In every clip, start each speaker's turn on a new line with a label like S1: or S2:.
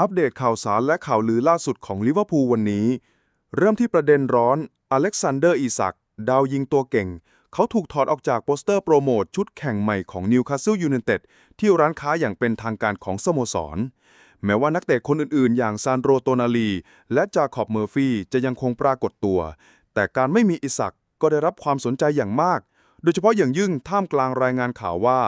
S1: อัปเดตข่าวสารและข่าวลือล่าสุดของลิเวอร์พูลวันนี้ เริ่มที่ประเด็นร้อน อเล็กซานเดอร์อีสัก ดาวยิงตัวเก่ง เขาถูกถอดออกจากโปสเตอร์โปรโมทชุดแข่งใหม่ของนิวคาสเซิลยูไนเต็ดที่ร้านค้าอย่างเป็นทางการของสโมสร แม้ว่านักเตะคนอื่นๆ อย่างซานโดรโตนาลี และจาคอบเมอร์ฟี่จะยังคงปรากฏตัว แต่การไม่มีอิสักก็ได้รับความสนใจอย่างมาก โดยเฉพาะอย่างยิ่งท่ามกลางรายงานข่าวว่า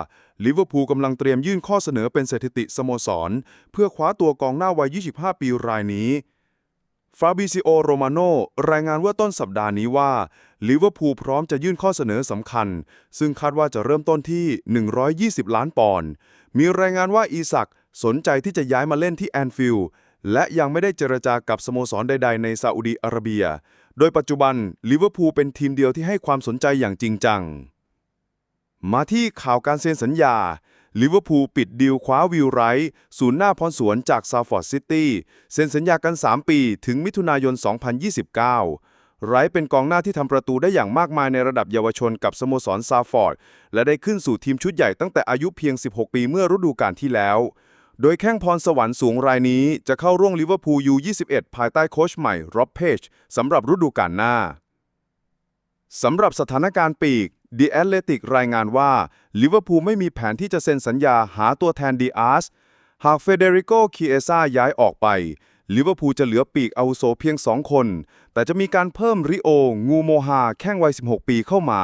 S1: ลิเวอร์พูลกำลังเตรียมยื่นข้อเสนอเป็นสถิติสโมสร เพื่อคว้าตัวกองหน้าวัย 25 ปีรายนี้ฟาบิซิโอโรมาโนรายงานว่าต้นสัปดาห์นี้ว่าลิเวอร์พูลพร้อมจะยื่นข้อเสนอสำคัญ ซึ่งคาดว่าจะเริ่มต้นที่ 120 ล้านปอนด์มีรายงานว่าอีสักสนใจที่จะย้ายมาเล่นที่แอนฟิลด์และยังไม่ได้เจรจากับสโมสรใด ๆ ในซาอุดีอาระเบียโดยปัจจุบันลิเวอร์พูลเป็นทีมเดียวที่ให้ความสนใจอย่างจริงจัง มาที่ข่าวการเซ็นสัญญาลิเวอร์พูลปิดดีลคว้าวิลไรท์ศูนย์หน้าพรสวนจากซาฟอร์ดซิตี้เซ็นสัญญากัน 3 ปีถึงมิถุนายน 2029 ไรท์เป็นกองหน้าที่ทำประตูได้อย่างมากมายในระดับเยาวชนกับสโมสรซาฟอร์ดและได้ขึ้นสู่ทีมชุดใหญ่ตั้งแต่อายุเพียง 16 ปีเมื่อฤดูกาลที่แล้ว โดยแข้งพรสวรรค์สูงรายนี้จะเข้าร่วมลิเวอร์พูลยู21ภายใต้โค้ชใหม่ร็อบเพจสำหรับฤดูกาลหน้าสำหรับสถานการณ์ปีก The Athletic รายงานว่าลิเวอร์พูลไม่มีแผนที่จะเซ็นสัญญาหาตัวแทนดีอาร์สหากเฟเดริโกคีเอซ่าย้ายออกไปลิเวอร์พูลจะเหลือปีกอาวุโสเพียง 2 คน แต่จะมีการเพิ่มริโอ งูโมฮา แข้งวัย 16 ปีเข้ามา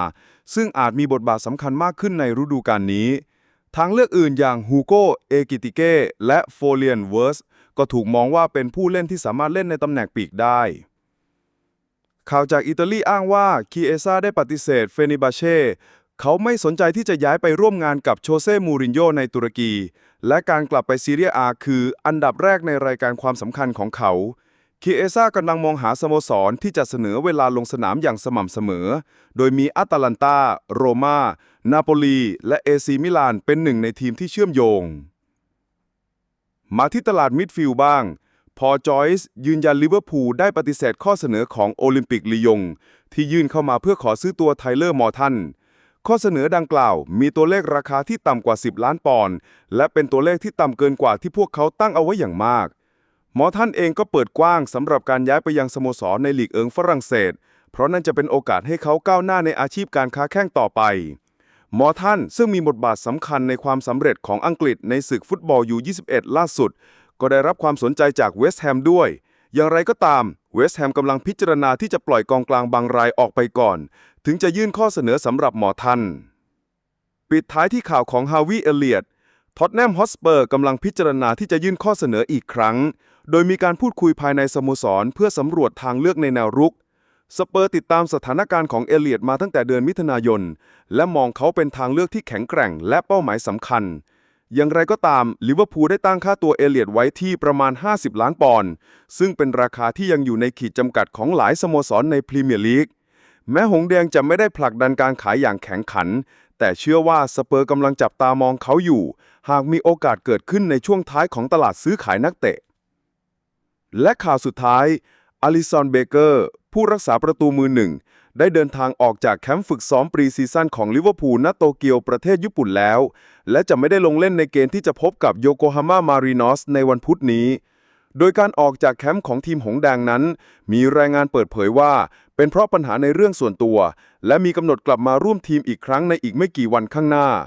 S1: ซึ่งอาจมีบทบาทสำคัญมากขึ้นในฤดูกาลนี้ ทางเลือกอื่นอย่างฮูโกเอกิติเกและโฟเลียนเวิร์สก็ถูกมองว่าเป็นผู้เล่นที่สามารถเล่นในตำแหน่งปีกได้ ข่าวจากอิตาลีอ้างว่าคีเอซ่าได้ปฏิเสธเฟนิบาเช่เขาไม่สนใจที่จะย้ายไปร่วมงานกับโชเซ่มูรินโญ่ในตุรกี และการกลับไปซีเรียอาคืออันดับแรกในรายการความสำคัญของเขา คีเอซ่ากำลังมองหาสโมสรที่จะเสนอเวลาลงสนามอย่างสม่ำเสมอ โดยมีอัตแลนตา โรมา นาโปลี และเอซีมิลานเป็นหนึ่งในทีมที่เชื่อมโยง มาที่ตลาดมิดฟิลด์บ้าง พอจอยส์ยืนยันลิเวอร์พูลได้ปฏิเสธข้อเสนอของโอลิมปิกลียง ที่ยื่นเข้ามาเพื่อขอซื้อตัวไทเลอร์มอร์ทันข้อเสนอดังกล่าว มีตัวเลขราคาที่ต่ำกว่า 10 ล้านปอนด์และเป็นตัวเลขที่ต่ำเกินกว่าที่พวกเขาตั้งเอาไว้อย่างมาก หมอท่านเองก็เปิดกว้างสำหรับการย้ายไปยังสโมสรในลีกเอิงฝรั่งเศส เพราะนั่นจะเป็นโอกาสให้เขาก้าวหน้าในอาชีพการค้าแข่งต่อไป หมอท่านซึ่งมีบทบาทสำคัญในความสำเร็จของอังกฤษในศึกฟุตบอลยู21ล่าสุด ก็ได้รับความสนใจจากเวสต์แฮมด้วย อย่างไรก็ตาม เวสต์แฮมกำลังพิจารณาที่จะปล่อยกองกลางบางรายออกไปก่อน ถึงจะยื่นข้อเสนอสำหรับหมอท่าน ปิดท้ายที่ข่าวของฮาวิเอเลียต ท็อตแนมฮอสเปอร์กำลังพิจารณาที่จะยื่นข้อเสนออีกครั้ง โดยมีการพูดคุยภายในสโมสร เพื่อสำรวจทางเลือกในแนวรุก สเปอร์ติดตามสถานการณ์ของเอเลียตมาตั้งแต่เดือนมิถุนายน และมองเขาเป็นทางเลือกที่แข็งแกร่งและเป้าหมายสำคัญ อย่างไรก็ตามลิเวอร์พูลได้ตั้งค่าตัวเอเลียตไว้ที่ประมาณ 50 ล้านปอนด์ซึ่งเป็นราคาที่ยังอยู่ในขีดจำกัดของหลายสโมสรในพรีเมียร์ลีกแม้หงแดงจะไม่ได้ผลักดันการขายอย่างแข็งขัน แต่เชื่อว่าสเปอร์กำลังจับตามองเขาอยู่ หากมีโอกาสเกิดขึ้นในช่วงท้ายของตลาดซื้อขายนักเตะ และข่าวสุดท้ายอลิซอนเบเกอร์ผู้รักษาประตูมือหนึ่ง ได้เดินทางออกจากแคมป์ฝึกซ้อมปรีซีซั่นของลิเวอร์พูลณโตเกียวประเทศญี่ปุ่นแล้ว และจะไม่ได้ลงเล่นในเกมที่จะพบกับโยโกฮาม่ามารีนอสในวันพุธนี้ โดยการออกจากแคมป์ของทีมหงแดงนั้น มีรายงานเปิดเผยว่า เป็นเพราะปัญหาในเรื่องส่วนตัว และมีกำหนดกลับมาร่วมทีมอีกครั้งในอีกไม่กี่วันข้างหน้า